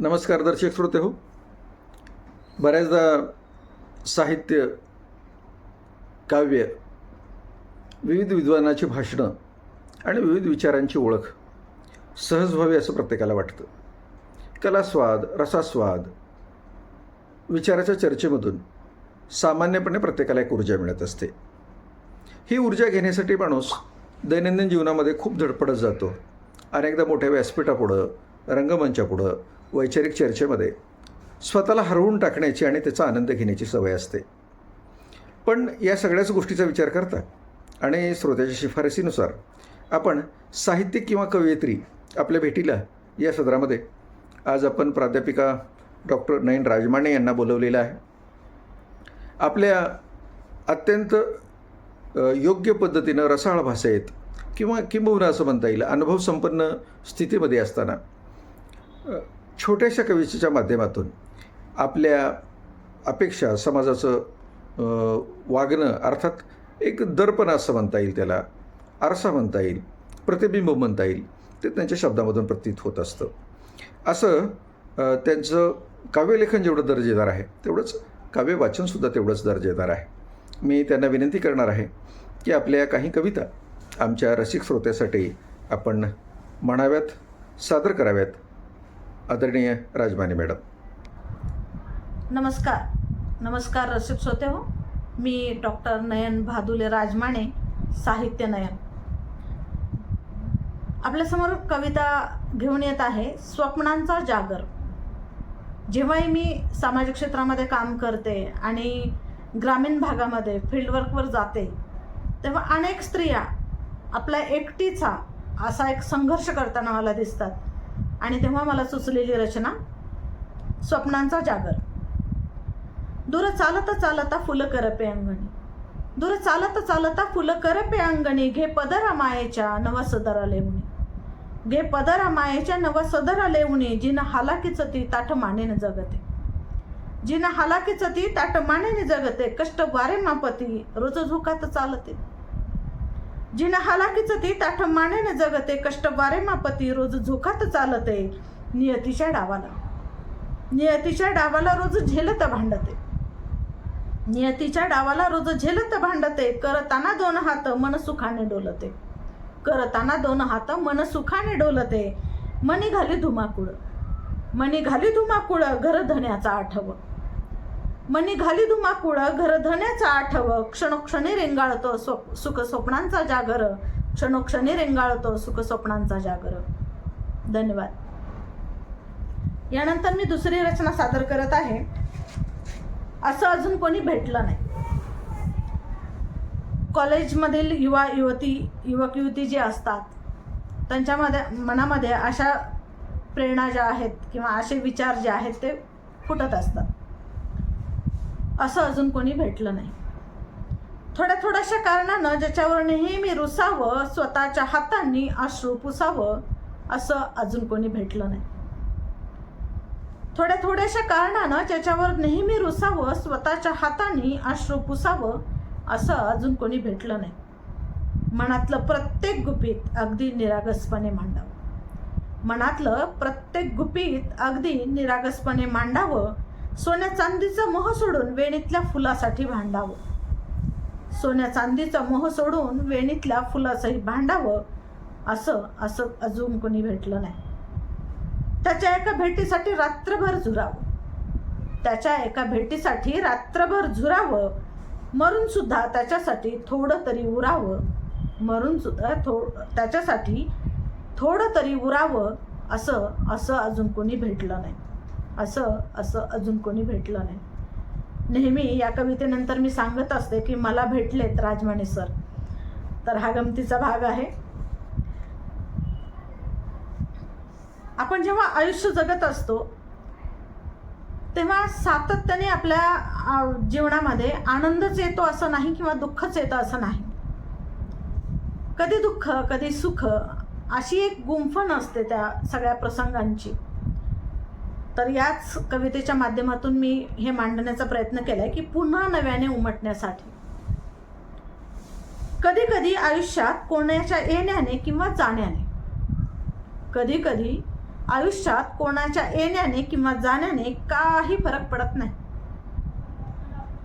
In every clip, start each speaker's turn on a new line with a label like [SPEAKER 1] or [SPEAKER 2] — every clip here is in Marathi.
[SPEAKER 1] नमस्कार दर्शक श्रोते हो. बऱ्याचदा साहित्य काव्य विविध विद्वानाची भाषणं आणि विविध विचारांची ओळख सहज व्हावी असं प्रत्येकाला वाटतं. कलास्वाद रसास्वाद विचाराच्या चर्चेमधून सामान्यपणे प्रत्येकाला एक ऊर्जा मिळत असते. ही ऊर्जा घेण्यासाठी माणूस दैनंदिन जीवनामध्ये खूप धडपडत जातो. अनेकदा मोठ्या व्यासपीठापुढं रंगमंचापुढं वैचारिक चर्चेमध्ये स्वतःला हरवून टाकण्याची आणि त्याचा आनंद घेण्याची सवय असते. पण या सगळ्याच गोष्टीचा विचार करता आणि श्रोत्याच्या शिफारसीनुसार आपण साहित्यिक किंवा कवयित्री आपल्या भेटीला या सदरामध्ये आज आपण प्राध्यापिका डॉक्टर नयन राजमाने यांना बोलवलेलं आहे. आपल्या अत्यंत योग्य पद्धतीनं रसाळ भाषेत किंवा किंबहुना असं म्हणता येईल अनुभवसंपन्न स्थितीमध्ये असताना छोट्याशा कवितेच्या माध्यमातून आपल्या अपेक्षा समाजाचं वागणं अर्थात एक दर्पण असं म्हणता येईल त्याला आरसा म्हणता येईल प्रतिबिंब म्हणता येईल ते त्यांच्या शब्दामधून प्रतीत होत असतं. असं त्यांचं काव्यलेखन जेवढं दर्जेदार आहे तेवढंच काव्य वाचनसुद्धा तेवढंच दर्जेदार आहे. मी त्यांना विनंती करणार आहे की आपल्या काही कविता आमच्या रसिक श्रोत्यासाठी आपण म्हणाव्यात सादर कराव्यात. आदरणीय राजमाने मॅडम.
[SPEAKER 2] नमस्कार. नमस्कार रसिक श्रोते हो. मी डॉक्टर नयन भादुले राजमाने साहित्य नयन. आपल्यासमोर कविता घेऊन येत आहे स्वप्नांचा जागर. जेव्हाही मी सामाजिक क्षेत्रामध्ये काम करते आणि ग्रामीण भागामध्ये फील्डवर्कवर जाते तेव्हा अनेक स्त्रिया आपल्या एकटीचा असा एक संघर्ष करताना मला दिसतात. आणि तेव्हा मला सुचलेली रचना स्वप्नांचा जागर. दूर चालता चालता फुलं करपे अंगणी. दूर चालता चालता फुलं करपे अंगणी. घे पदरा मायेच्या नवा सदरा लेवणी. घे पदरा मायेच्या नवा सदरा लेवणी. जिनं हालाकीचं ती ताठ मानेनं जगते. जिनं हालाकीचं ती ताठ मानेने जगते. कष्ट वारे मापती. रोज झोकात चालते. जिनं हालाकीचं ती ताठ मानेने जगते कष्ट वारे मापती रोज झोकात चालते. नियतीच्या डावाला. नियतीच्या डावाला रोज झेलत भांडते. नियतीच्या डावाला रोज झेलत भांडते. करताना दोन हात मन सुखाने डोलते. करताना दोन हात मन सुखाने डोलते. मनी घाली धुमाकुळ. मनी घाली धुमाकूळ घर धण्याचा आठवण मनी घाली धुमाकूळ घर धण्याचा आठव. क्षणोक्षणी रेंगाळतो स्व सुख स्वप्नांचा जागर. क्षणोक्षणी रेंगाळतो सुख स्वप्नांचा जागर. धन्यवाद. यानंतर मी दुसरी रचना सादर करत आहे. असं अजून कोणी भेटलं नाही. कॉलेजमधील युवा युवती युवक युवती जे असतात त्यांच्यामध्ये मनामध्ये अशा प्रेरणा ज्या आहेत किंवा असे विचार जे आहेत ते फुटत असतात. असं अजून कोणी भेटलं नाही. थोड्या थोड्याशा कारणानं ज्याच्यावर नेहमी रुसावं स्वतःच्या हातांनी अश्रू पुसावं असं अजून कोणी भेटलं नाही. थोड्या थोड्याशा कारणानं ज्याच्यावर नेहमी रुसावं स्वतःच्या हाताने अश्रू पुसावं असं अजून कोणी भेटलं नाही. मनातलं प्रत्येक गुपित अगदी निरागसपणे मांडावं. मनातलं प्रत्येक गुपित अगदी निरागसपणे मांडावं सोन्या चांदीचं मोह सोडून वेणीतल्या फुलासाठी भांडावं. सोन्या चांदीचा मोह सोडून वेणीतल्या फुलासही भांडावं असं असं अजून कोणी भेटलं नाही. त्याच्या एका भेटीसाठी रात्रभर झुरावं. त्याच्या एका भेटीसाठी रात्रभर झुरावं. मरून सुद्धा त्याच्यासाठी थोडं तरी उरावं. मरून सुद्धा थो त्याच्यासाठी थोडं तरी उरावं असं असं अजून कोणी भेटलं नाही. असं असं अजून कोणी भेटलं नाही. नेहमी या कवितेनंतर मी सांगत असते की मला भेटलेत राजमाने सर. तर हा गमतीचा भाग आहे. आपण जेव्हा आयुष्य जगत असतो तेव्हा सातत्याने आपल्या जीवनामध्ये आनंदच येतो असं नाही किंवा दुःखच येतं असं नाही. कधी दुःख कधी सुख अशी एक गुंफण असते त्या सगळ्या प्रसंगांची. तर याच कवितेच्या माध्यमातून मी हे मांडण्याचा प्रयत्न केलाय की पुन्हा नव्याने उमटण्यासाठी. कधी कधी आयुष्यात कोणाच्या येण्याने किंवा जाण्याने. कधी कधी आयुष्यात कोणाच्या येण्याने किंवा जाण्याने काही फरक पडत नाही.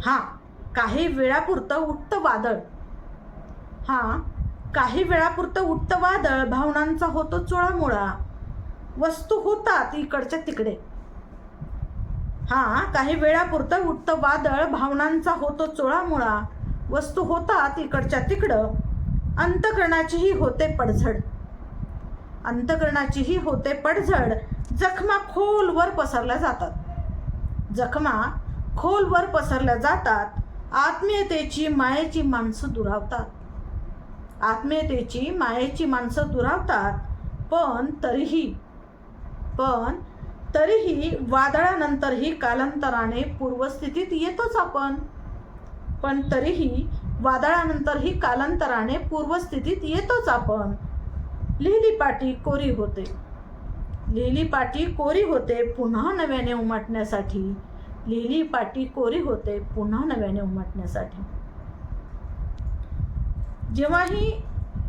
[SPEAKER 2] हा काही वेळापुरतं उठतं वादळ. हा काही वेळापुरतं उठतं वादळ भावनांचा होतो चुळामुळा. वस्तू होतात इकडच्या तिकडे. हा काही वेळापुरतं उठतं वादळ भावनांचा होतो चोळामुळा. वस्तू होतात इकडच्या तिकडं. अंतकरणाचीही होते पडझड. अंतकरणाचीही होते पडझड. जखमा खोलवर पसरल्या जातात. जखमा खोलवर पसरल्या जातात. आत्मीयतेची मायेची माणसं दुरावतात. आत्मीयतेची मायेची माणसं दुरावतात. पण तरीही पण तरीही वादळानंतरही कालांतराने पूर्वस्थितीत येतोच आपण. पण तरीही वादळानंतरही कालांतराने पूर्वस्थितीत येतोच आपण. लिहिली पाटी कोरी होते. लिहिली पाटी कोरी होते पुन्हा नव्याने उमटण्यासाठी. लिहिली पाटी कोरी होते पुन्हा नव्याने उमटण्यासाठी. जेव्हाही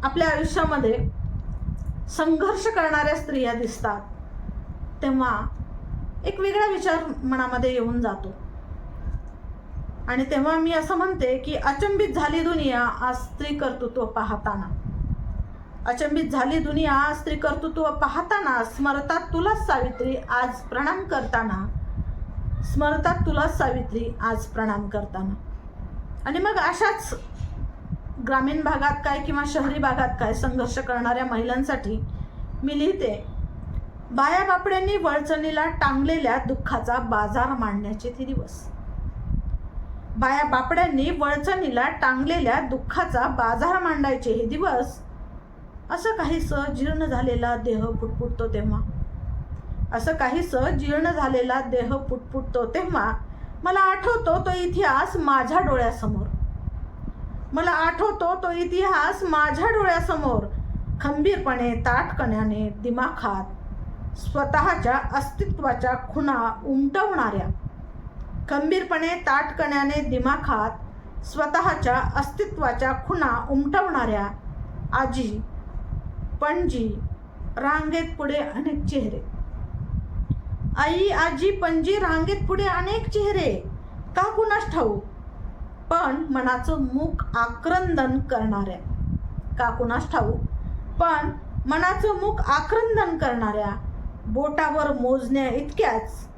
[SPEAKER 2] आपल्या आयुष्यामध्ये संघर्ष करणाऱ्या स्त्रिया दिसतात तेव्हा एक वेगळा विचार मनामध्ये येऊन जातो. आणि तेव्हा मी असं म्हणते की अचंबित झाली दुनिया आज स्त्री कर्तृत्व पाहताना. अचंबित झाली दुनिया आज स्त्री कर्तृत्व पाहताना स्मरतात तुलाच सावित्री आज प्रणाम करताना. स्मरतात तुलाच सावित्री आज प्रणाम करताना. आणि मग अशाच ग्रामीण भागात काय किंवा शहरी भागात काय संघर्ष करणाऱ्या महिलांसाठी मी लिहिते बाया बापड्यांनी वळचणीला टांगलेल्या दुःखाचा बाजार मांडण्याचे ते दिवस. बाया बापड्यांनी वळचणीला टांगलेल्या दुःखाचा बाजार मांडायचे हे दिवस. असं काहीसं जीर्ण झालेला देह पुटपुटतो तेव्हा. असं काहीसं जीर्ण झालेला देह पुटपुटतो तेव्हा. मला आठवतो तो इतिहास माझ्या डोळ्यासमोर. मला आठवतो तो इतिहास माझ्या डोळ्यासमोर. खंबीरपणे ताटकण्याने दिमाखात स्वतःच्या अस्तित्वाच्या खुणा उमटवणाऱ्या. खंबीरपणे ताटकण्याने दिमाखात स्वतःच्या अस्तित्वाच्या खुणा उमटवणाऱ्या आजी पणजी रांगेत पुढे अनेक चेहरे. आई आजी पणजी रांगेत पुढे अनेक चेहरे. का कुणास ठाऊ पण मनाचं मुख आक्रंदन करणाऱ्या. का कुणास ठाऊ पण मनाचं मुख आक्रंदन करणाऱ्या. बोटावर मोजण्या इतक्याच.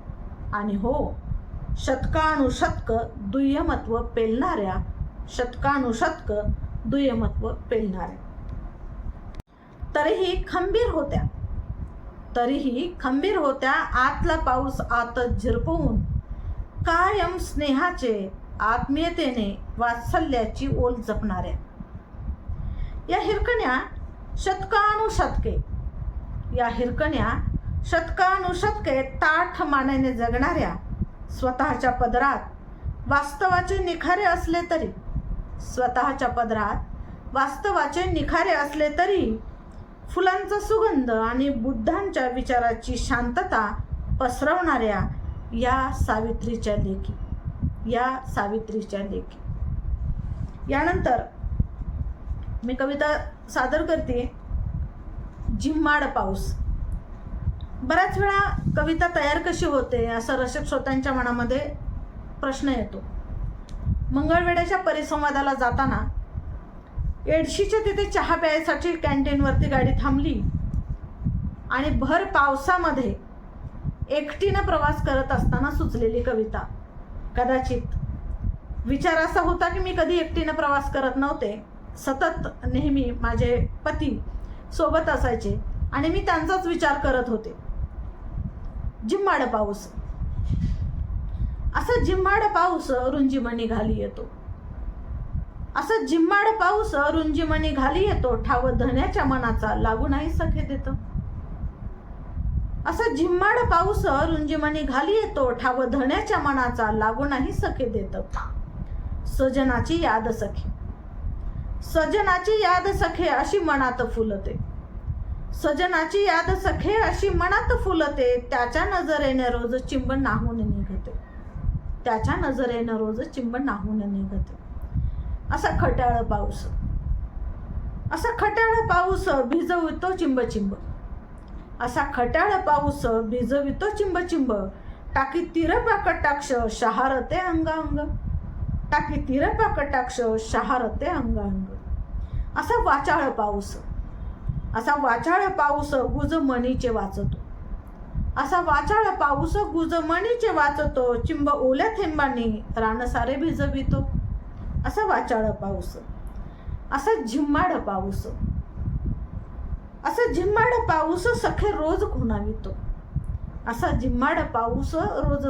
[SPEAKER 2] आणि हो शतकानुशतक दुय्यमत्व पेलणाऱ्या शतकानुशतक दुय्यमत्व पेलणाऱ्या. तरीही खंबीर होत्या. तरीही खंबीर होत्या आतला पाऊस आतच झिरपवून. कायम स्नेहाचे आत्मीयतेने वात्सल्याची ओल जपणाऱ्या. या हिरकण्या शतकानुशतके. या हिरकण्या शतकानुशतके ताठ मानेने जगणाऱ्या स्वतःच्या पदरात वास्तवाचे निखारे असले तरी स्वतःच्या पदरात वास्तवाचे निखारे असले तरी फुलांचा सुगंध आणि बुद्धांच्या विचाराची शांतता पसरवणाऱ्या या सावित्रीच्या लेखी या सावित्रीच्या लेखी. यानंतर मी कविता सादर करते. झिम्माड पाऊस. बऱ्याच वेळा कविता तयार कशी होते असं रसिक श्रोत्यांच्या मनामध्ये प्रश्न येतो. मंगळवेड्याच्या परिसंवादाला जाताना एडशीच्या तिथे चहा प्यायसाठी कॅन्टीनवरती गाडी थांबली आणि भर पावसामध्ये एकटीनं प्रवास करत असताना सुचलेली कविता. कदाचित विचार असा होता की मी कधी एकटीनं प्रवास करत नव्हते सतत नेहमी माझे पती सोबत असायचे आणि मी त्यांचाच विचार करत होते. जिम्माड पाऊस. असं जिम्माड पाऊस रुंजीमणी घाली येतो. असं जिम्माड पाऊस रुंजीमणी घाली येतो ठाव धन्याच्या मनाचा लागू नाही सखे देत. असं झिम्माड पाऊस रुंजीमणी घाली येतो ठाव धन्याच्या मनाचा लागू नाही सखे देत. सजनाची याद सखे. सजनाची याद सखे अशी मनात फुलते. सजनाची याद सखे अशी मनात फुलते. त्याच्या नजरेने रोज चिंबन नाहून निघते. त्याच्या नजरेनं रोज चिंबन नाहून निघते. असा खट्याळ पाऊस. असा खट्याळ पाऊस भिजवितो चिंब चिंब. असा खट्याळ पाऊस भिजवितो चिंब चिंब. टाकी तिरपा कटाक्ष शहारते अंगांग. टाकी तिरपा कटाक्ष शहारते अंगांग. असा वाचाळ पाऊस. असा वाचाळ पाऊस गुज मणीचे वाचतो. असा वाचाळ पाऊस गुज मणीचे वाचतो. चिंब ओल्या थेंबांनी रानसारे भिजवितो. असा वाचाळ पाऊस. असा झिम्माड पाऊस. असा झिम्माड पाऊस सखे रोज खुणावितो. असा झिम्माड पाऊस रोज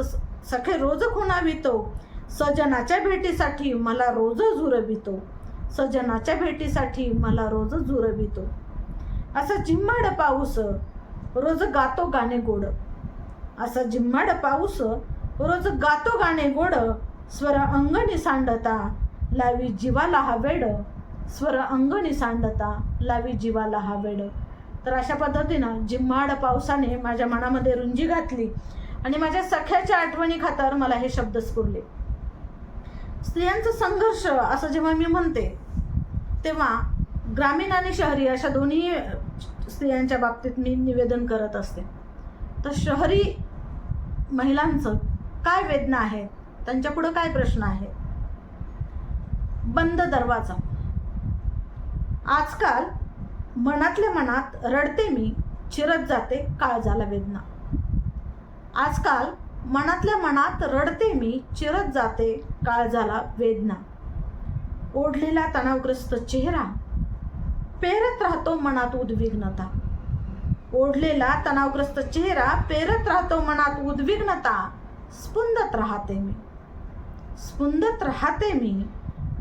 [SPEAKER 2] सखे रोज खुणावितो. सजनाच्या भेटीसाठी मला रोज झुरवितो सजनाच्या भेटीसाठी मला रोज झुरवितो असा झिम्माड पाऊस रोज गातो गाणे गोड. असा झिम्माड पाऊस रोज गातो गाणे गोड. स्वर अंगणी सांडता लावी जीवाला हा वेड. स्वर अंगणी सांडता लावी जीवाला हा वेड. तर अशा पद्धतीनं जिम्माड पावसाने माझ्या मनामध्ये रुंजी घातली आणि माझ्या सख्याच्या आठवणी खात्यावर मला हे शब्द स्फुरले. स्त्रियांचा संघर्ष असं जेव्हा मी म्हणते तेव्हा ग्रामीण आणि शहरी अशा दोन्ही स्त्रियांच्या बाबतीत मी निवेदन करत असते. तर शहरी महिलांचं काय वेदना आहे? त्यांच्यापुढं काय प्रश्न आहे? बंद दरवाजा. आजकाल मनातल्या मनात रडते मी चिरत जाते काळजाला वेदना. आजकाल मनातल्या मनात रडते मी चिरत जाते काळजाला वेदना. ओढलेला तणावग्रस्त चेहरा पेरत राहतो मनात उद्विग्नता. ओढलेला तणावग्रस्त चेहरा पेरत राहतो मनात उद्विग्नता. स्पुंदत राहते मी. स्पुंदत राहते मी.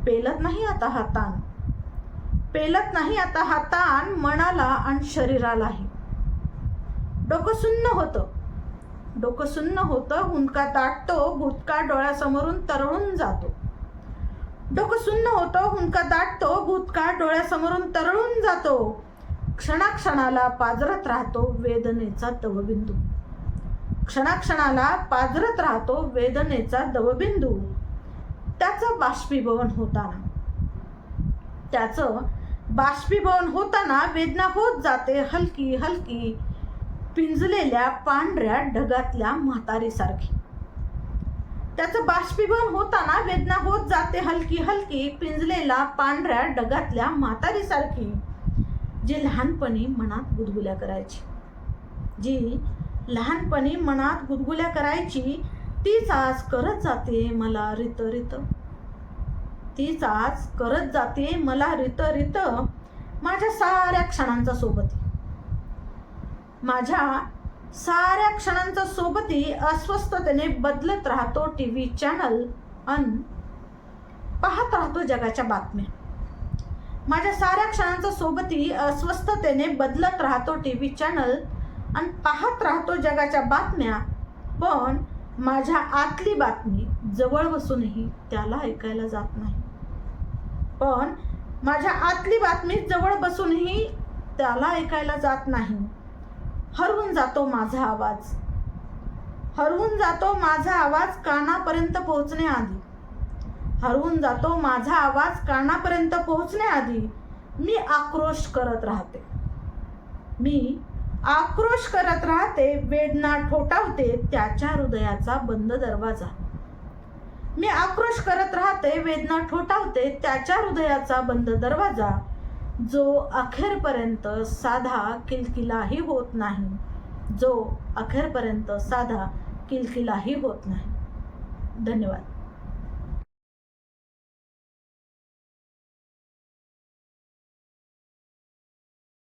[SPEAKER 2] पेलत नाही आता हा ताण. पेलत नाही आता हा ताण मनाला आणि शरीरालाही. डोकं सुन्न होतं. डोकं सुन्न होतं हुंदका दाटतो भूतका डोळ्यासमोरून तरळून जातो. डोकं सुन्न होतं हुंका दाटतो भूतकाळ डोळ्यासमोरून तरळून जातो. क्षणाक्षणाला पाजरत राहतो वेदनेचा दवबिंदू. क्षणाक्षणाला पाजरत राहतो वेदनेचा दवबिंदू. त्याचं बाष्पीभवन होताना. त्याचं बाष्पीभवन होताना वेदना होत जाते हलकी हलकी पिंजलेल्या पांढऱ्या ढगातल्या म्हातारीसारखी. त्याचं बाष्पीभवन होताना वेदना होत जाते हलकी हलकी पिंजलेला पांढऱ्या डगातल्या म्हातारीसारखी जी लहानपणी मनात गुदगुल्या करायची. जी लहानपणी मनात गुदगुल्या करायची तीच आज करत जाते मला रित रित. तीच आज करत जाते मला रित रित माझ्या साऱ्या क्षणांचा सोबत. माझ्या साऱ्या क्षणांचा सोबती अस्वस्थतेने बदलत राहतो टी व्ही चॅनल अन पाहत राहतो जगाच्या बातम्या. माझ्या साऱ्या क्षणांचा सोबती अस्वस्थतेने बदलत राहतो टी व्ही चॅनल आणि पाहत राहतो जगाच्या बातम्या पण माझ्या आतली बातमी जवळ बसूनही त्याला ऐकायला जात नाही. पण माझ्या आतली बातमी जवळ बसूनही त्याला ऐकायला जात नाही. हरवून जातो माझा आवाज. हरवून जातो माझा आवाज कानापर्यंत पोहोचण्याआधी हरवून जातो माझा आवाज कानापर्यंत पोहोचण्याआधी मी आक्रोश करत राहते. मी आक्रोश करत राहते वेदना ठोठावते त्याच्या हृदयाचा बंद दरवाजा. मी आक्रोश करत राहते वेदना ठोठावते त्याच्या हृदयाचा बंद दरवाजा. जो अखेरपर्यंत साधा किलकिलाही होत नाही. जो अखेरपर्यंत साधा किलकिलाही होत नाही. धन्यवाद.